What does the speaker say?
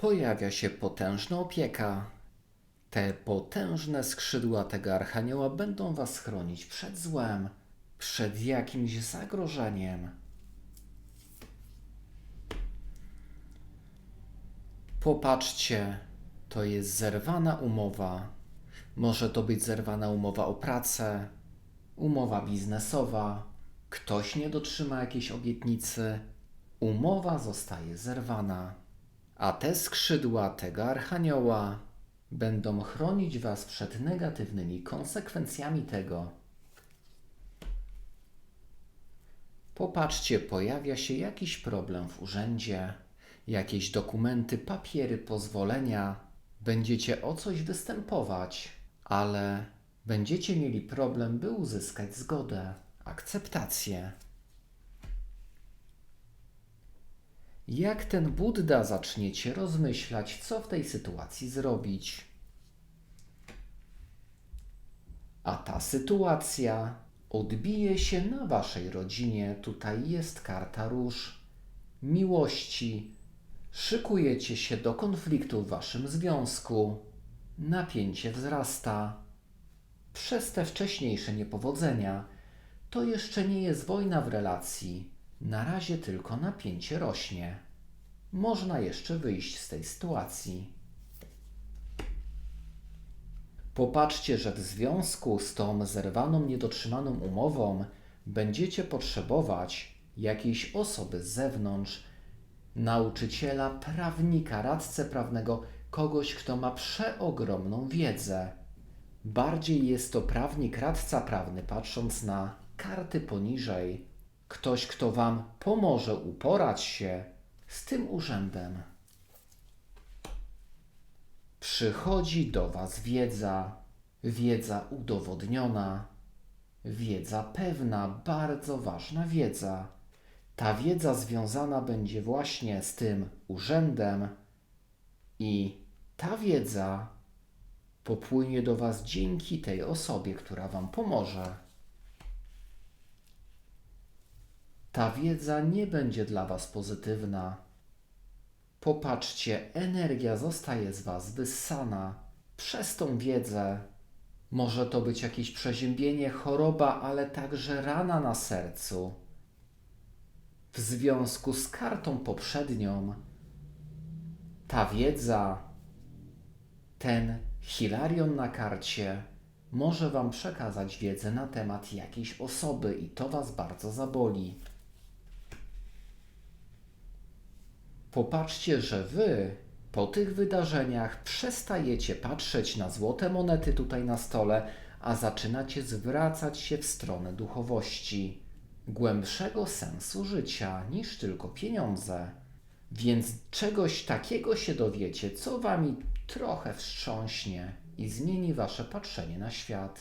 pojawia się potężna opieka. Te potężne skrzydła tego archanioła będą was chronić przed złem, przed jakimś zagrożeniem. Popatrzcie, to jest zerwana umowa. Może to być zerwana umowa o pracę, umowa biznesowa, ktoś nie dotrzyma jakiejś obietnicy, umowa zostaje zerwana. A te skrzydła tego archanioła będą chronić was przed negatywnymi konsekwencjami tego. Popatrzcie, pojawia się jakiś problem w urzędzie, jakieś dokumenty, papiery, pozwolenia. Będziecie o coś występować, ale będziecie mieli problem, by uzyskać zgodę, akceptację. Jak ten Buddha zaczniecie rozmyślać, co w tej sytuacji zrobić? A ta sytuacja odbije się na waszej rodzinie. Tutaj jest karta róż, miłości. Szykujecie się do konfliktu w waszym związku. Napięcie wzrasta. Przez te wcześniejsze niepowodzenia to jeszcze nie jest wojna w relacji. Na razie tylko napięcie rośnie. Można jeszcze wyjść z tej sytuacji. Popatrzcie, że w związku z tą zerwaną, niedotrzymaną umową będziecie potrzebować jakiejś osoby z zewnątrz, nauczyciela, prawnika, radcę prawnego, kogoś, kto ma przeogromną wiedzę. Bardziej jest to prawnik, radca prawny, patrząc na karty poniżej. Ktoś, kto Wam pomoże uporać się z tym urzędem. Przychodzi do Was wiedza, wiedza udowodniona, wiedza pewna, bardzo ważna wiedza. Ta wiedza związana będzie właśnie z tym urzędem i ta wiedza popłynie do Was dzięki tej osobie, która Wam pomoże. Ta wiedza nie będzie dla Was pozytywna. Popatrzcie, energia zostaje z Was wyssana przez tą wiedzę. Może to być jakieś przeziębienie, choroba, ale także rana na sercu. W związku z kartą poprzednią, ta wiedza, ten Hilarion na karcie może Wam przekazać wiedzę na temat jakiejś osoby i to Was bardzo zaboli. Popatrzcie, że Wy po tych wydarzeniach przestajecie patrzeć na złote monety tutaj na stole, a zaczynacie zwracać się w stronę duchowości, głębszego sensu życia niż tylko pieniądze. Więc czegoś takiego się dowiecie, co Wami trochę wstrząśnie i zmieni Wasze patrzenie na świat.